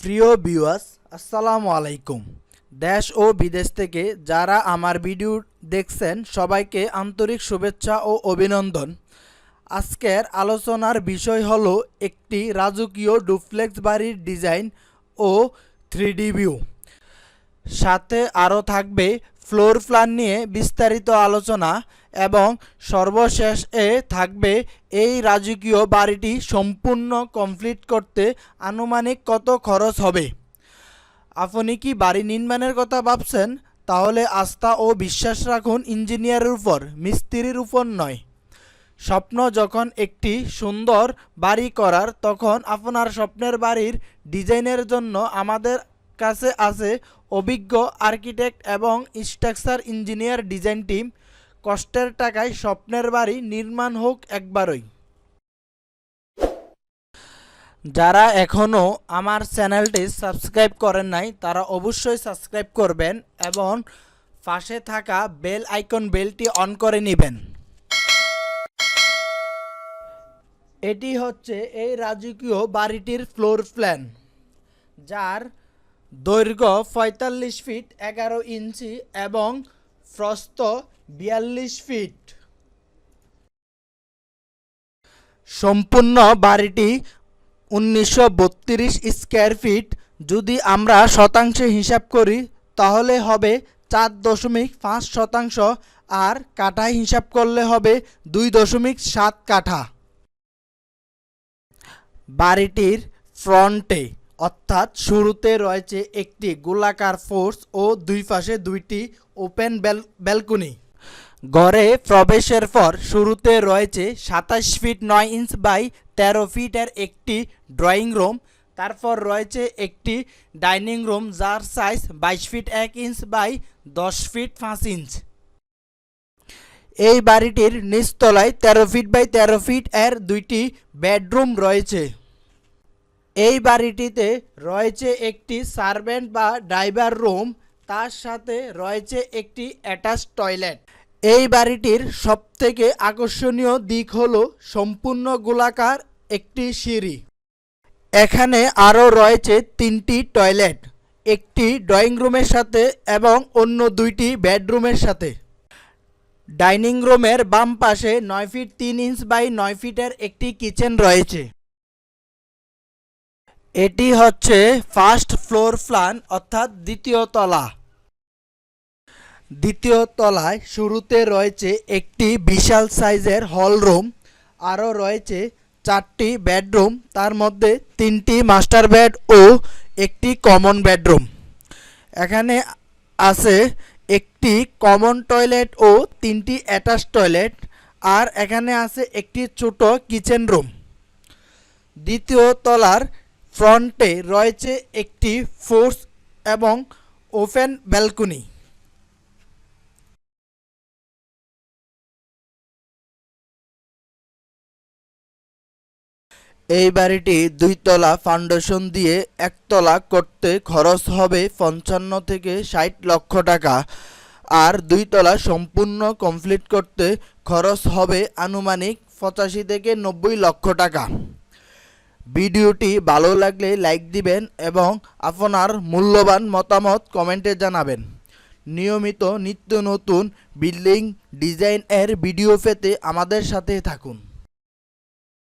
প্রিয় ভিউয়ার্স, আসসালামু আলাইকুম। দেশ ও বিদেশ থেকে যারা আমার ভিডিও দেখছেন, সবাইকে আন্তরিক শুভেচ্ছা ও অভিনন্দন। আজকের আলোচনার বিষয় হলো একটি রাজকীয় ডুপ্লেক্স বাড়ির ডিজাইন ও থ্রি ভিউ। সাথে আরও থাকবে ফ্লোর প্ল্যান নিয়ে বিস্তারিত আলোচনা। এবং সর্বশেষ এ থাকবে এই রাজকীয় বাড়িটি সম্পূর্ণ কমপ্লিট করতে আনুমানিক কত খরচ হবে? আপনি কি বাড়ি নির্মাণের কথা ভাবছেন? তাহলে আস্থা ও বিশ্বাস রাখুন ইঞ্জিনিয়ারের উপর, মিস্ত্রির উপর নয়। স্বপ্ন যখন একটি সুন্দর বাড়ি করার, তখন আপনার স্বপ্নের বাড়ির ডিজাইনের জন্য আমাদের কাছে আছে অভিজ্ঞ আর্কিটেক্ট এবং স্ট্রাকচার ইঞ্জিনিয়ার ডিজাইন টিম। কষ্টের টাকায় স্বপ্নের বাড়ি নির্মাণ হোক একবারই। যারা এখনও আমার চ্যানেলটি সাবস্ক্রাইব করেন নাই, তারা অবশ্যই সাবস্ক্রাইব করবেন এবং পাশে থাকা বেল আইকন বেলটি অন করে নেবেন। এটি হচ্ছে এই রাজকীয় বাড়িটির ফ্লোর প্ল্যান, যার দৈর্ঘ্য পঁয়তাল্লিশ ফিট এগারো ইঞ্চি এবং প্রস্থ বিয়াল্লিশ ফিট। সম্পূর্ণ বাড়িটি উনিশশো বত্রিশ স্কোয়ার ফিট। যদি আমরা শতাংশে হিসাব করি, তাহলে হবে চার দশমিক পাঁচ শতাংশ। আর কাঠায় হিসাব করলে হবে দুই দশমিক সাত কাঠা। বাড়িটির ফ্রন্টে, অর্থাৎ শুরুতে রয়েছে একটি গোলাকার ফোর্স ও দুই পাশে দুইটি ওপেন ব্যালকনি। ঘরে প্রবেশের পর শুরুতে রয়েছে সাতাশ ফিট নয় ইঞ্চ বাই তেরো ফিটের একটি ড্রয়িং রুম। তারপর রয়েছে একটি ডাইনিং রুম যার সাইজ বাইশ ফিট এক ইঞ্চ বাই দশ ফিট পাঁচ ইঞ্চ। এই বাড়িটির নিচতলায় তেরো ফিট বাই তেরো ফিট এর দুইটি বেডরুম রয়েছে। এই বাড়িটিতে রয়েছে একটি সার্ভেন্ট বা ড্রাইভার রুম, তার সাথে রয়েছে একটি অ্যাটাচ টয়লেট। এই বাড়িটির সবথেকে আকর্ষণীয় দিক হলো সম্পূর্ণ গোলাকার একটি সিঁড়ি। এখানে আরও রয়েছে তিনটি টয়লেট, একটি ড্রয়িং রুমের সাথে এবং অন্য দুইটি বেডরুমের সাথে। ডাইনিং রুমের বাম পাশে নয় ফিট তিন ইঞ্চ বাই নয় ফিটের একটি কিচেন রয়েছে। এটি হচ্ছে ফার্স্ট ফ্লোর প্ল্যান, অর্থাৎ দ্বিতীয় তলা। দ্বিতীয় তলায় শুরুতে রয়েছে একটি বিশাল সাইজের হল রুম, আরও রয়েছে চারটি বেডরুম, তার মধ্যে তিনটি মাস্টার বেড ও একটি কমন বেডরুম। এখানে আছে একটি কমন টয়লেট ও তিনটি অ্যাটাচ টয়লেট, আর এখানে আছে একটি ছোট কিচেন রুম। দ্বিতীয় তলার ফ্রন্টে রয়েছে একটি ফোর্স এবং ওপেন ব্যালকনি। এই বাড়িটি দুইতলা ফাউন্ডেশন দিয়ে একতলা করতে খরচ হবে পঞ্চান্ন থেকে ষাট লক্ষ টাকা। আর দুইতলা সম্পূর্ণ কমপ্লিট করতে খরচ হবে আনুমানিক পঁচাশি থেকে নব্বই লক্ষ টাকা। ভিডিওটি ভালো লাগলে লাইক দিবেন এবং আপনার মূল্যবান মতামত কমেন্টে জানাবেন। নিয়মিত নিত্য নতুন বিল্ডিং ডিজাইন এর ভিডিও পেতে আমাদের সাথে থাকুন।